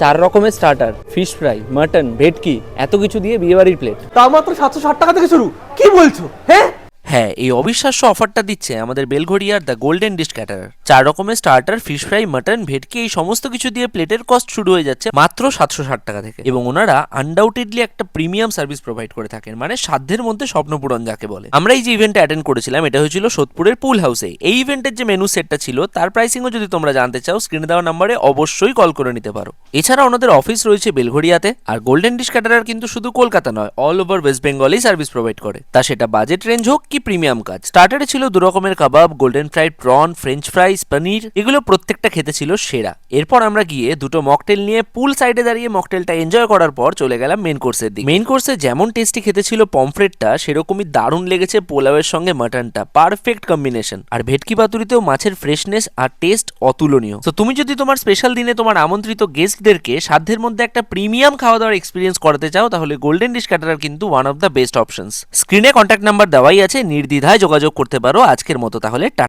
চার রকমের starter fish fry mutton ভেটকি, এত কিছু দিয়ে বিয়েবাড়ির প্লেট তা মাত্র সাতশো ষাট টাকা থেকে শুরু। কি বলছো? হ্যাঁ? হ্যাঁ এই অবিশ্বাস্য অফারটা দিচ্ছে আমাদের বেলঘড়িয়ার দ্য গোল্ডেন ডিশ ক্যাটারার চার রকমের স্টার্টার ফিশ ফ্রাই মাটন ভেটকি, এই সমস্ত কিছু দিয়ে প্লেটের কস্ট শুরু হয়ে যাচ্ছে মাত্র সাতশো ষাট টাকা থেকে। এবং ওনারা আনডাউটেডলি একটা প্রিমিয়াম সার্ভিস প্রোভাইড করে থাকেন মানে সাধ্যের মধ্যে স্বপ্নপূরণ যাকে বলে। আমরা এই যে ইভেন্টটা অ্যাটেন্ড করেছিলাম, এটা হয়েছিল সোদপুরের পুল হাউসে এই ইভেন্টের যে মেনু সেটটা ছিল, তার প্রাইসিংও যদি তোমরা জানতে চাও স্ক্রিনে দেওয়া নাম্বারে অবশ্যই কল করে নিতে পারো। এছাড়া ওনাদের অফিস রয়েছে বেলঘড়িয়াতে, আর গোল্ডেন ডিশ ক্যাটারার কিন্তু শুধু কলকাতা নয় অল ওভার ওয়েস্ট বেঙ্গলেই সার্ভিস প্রোভাইড করে। তা সেটা বাজেট রেঞ্জ হোক কি প্রিমিয়াম কাজ? স্টার্টারে ছিল দু রকমের কাবাব golden fried prawn french fries paneer এগুলো প্রত্যেকটা খেতে ছিল সেরা। এরপর আমরা গিয়ে দুটো মকটেল নিয়ে পুল সাইডে দাঁড়িয়ে মকটেলটা এনজয় করার পর চলে গেলাম মেন কোর্সের দিকে। মেন কোর্সে যেমন টেস্টি খেতে ছিল পমফ্রেটটা সেরকমই দারুণ লেগেছে পোলাওয়ের সঙ্গে মাটনটা পারফেক্ট কম্বিনেশন আর ভেটকি পাতুরিতেও মাছের ফ্রেশনেস আর টেস্ট অতুলনীয়। তো তুমি যদি তোমার স্পেশাল দিনে তোমার আমন্ত্রিত গেস্টদেরকে সাধ্যের মধ্যে একটা প্রিমিয়াম খাওয়া দাওয়ার এক্সপিরিয়েন্স করাতে চাও, তাহলে গোল্ডেন ডিশ ক্যাটারার কিন্তু one of the best options স্ক্রিনে কন্ট্যাক্ট নাম্বার দেওয়াই আছে নির্দ্বিধায় যোগাযোগ করতে পারো আজকের মতো তাহলে টাটা